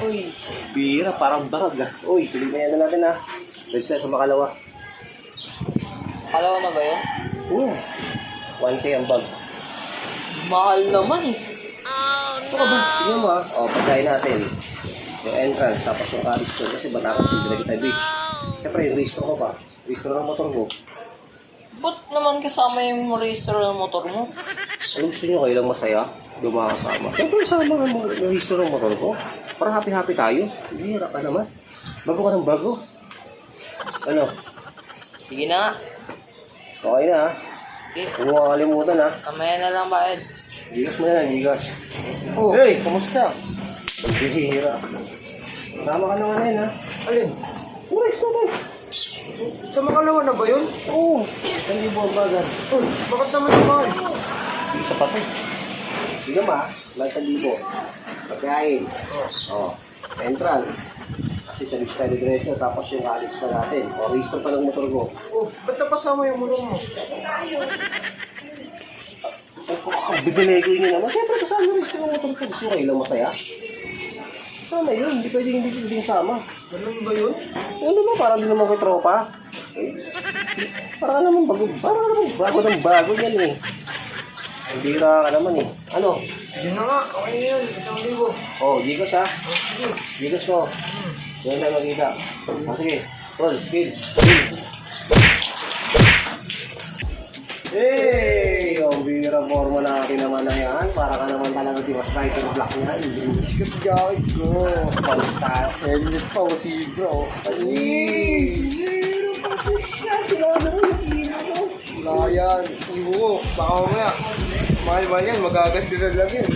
Uy, Bira, parang barag ah. Uy, tuloy na natin ah. Basta sa makalawa. kalawa na ba yun? Oo. 1K ang bag. Mahal naman eh. Ito ka ba? Tingnan mo ah. O, pagkain natin. Yung entrance, tapos yung carriage ko. Kasi batakot yung tayo beach. Siyempre, yung registro ko pa. Registro ng motor ko. Ba't naman kasama yung registro ng motor mo? Ano gusto nyo kayo lang masaya? Dumakasama. Siyempre, sama ng registro ng motor ko. Para happy-happy tayo. Bira ka naman. Bago ka ng bago. Ano? Sige na nga. Okay na ah. Okay, Huwag mo kakalimutan ah. kamaya na lang bayad. Gigas mo na lang, gigas. Oh, hey, kamusta? Pagbihira. Tama ka naman yun, ha? Alin? Uwais na tayo. Sa makalawa na ba yun? Oo. Hindi mo ang bagan. Uy, bakit naman naman? Hindi sa patay. Sige ma, lang sa libo. Pagkain. Oh. Entrance. Kasi sa list tayo diretso, tapos yung alis na natin. O, registro pa ng motor ko. Oh, ba't napasama yung mulong mo? Ang bibinego nyo naman. Siyempre, kasama yung registro ng motor ko. Gusto kayo lang masaya? Sana yun. Hindi pwedeng hindi pwedeng sama. Ganun ba yun? Ano ba? Parang di naman kay tropa. Eh, Parang naman bago. Parang naman bago ng bago yan eh. Ang bira ka naman eh. Ano? Sige na nga, okay na yun. Isang libo. Oh, Gigos ha? Gigos ko. Yan na makita. Oh, sige. Roll, speed. Speed. Hey! Ang bira forma natin naman na yan. Para ka naman talaga si Mas Rider Black niya. Miss ka sa jacket ko. Pag-style. Helmet pa o si bro. Wala yan. Iwo ko. Baka mamaya. Mahal-mahal yan. Magagasgasan lang yan.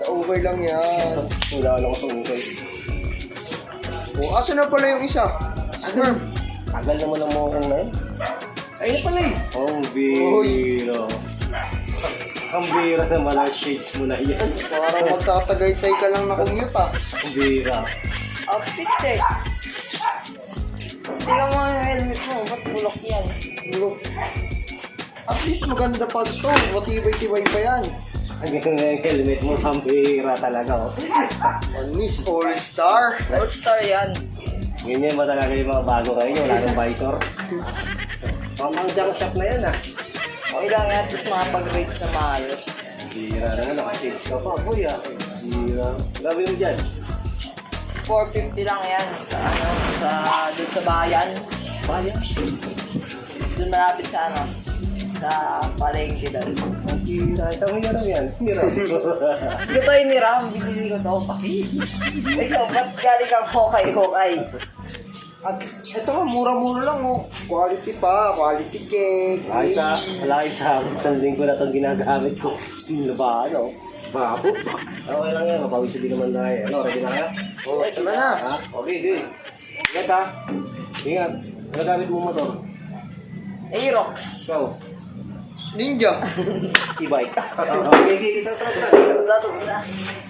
Sa Uber lang yan. Wala lang sa ukay. Oh, asa na pala yung isa? Sperm. Tagal naman ang mokong na yun. Ayun na pala eh. Ang bira. Ang bira naman ang shades mo na yan. Parang magtatagaytay ka lang na commute ah. Ang bira. Outfit eh. Tingnan mo yung helmet mo. Ba't bulok yan? Bro. At least maganda pa ito. Matibay-tibay pa yan. Ang ganda yung helmet mo. Ang bira talaga. Oh. Miss All-Star. Old star yan. Ganyan ba talaga yung mga bago kayo? Wala nang visor. Pang junk shop na yan ah. Okay lang yan. At least makapag-rate sa maayos. Bira na nga. Naka-shades ka pa. Boy ah. Bira. Gabi mo dyan. 450 lang yan sa ano, sa dun sa bayan. Bayan. Dun malapit sa ano, sa palengke doon. Ang. Ito mo yan yan. Bira. Hindi ko to iniram, binili ko to. Ikaw, ba't galing kang hokay-hokay? At ito nga, mura-mura lang oh. Quality pa, quality cake. Ay sa, wala isa, isang linggo na itong ginagamit ko. Sino ba, ano? Babo. Okay lang yan, mapawis din naman tayo. Ano, ready na kaya? Oh, ito na na. Okay, di. Ingat ha. Ingat. Ano gamit mo motor? Aerox. Ikaw. Ninja. E-bike. okay, okay, ito, ito, ito. Dato na. Ice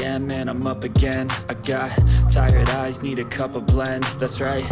a.m. and I'm up again. I got tired eyes, need a cup of blend. That's right,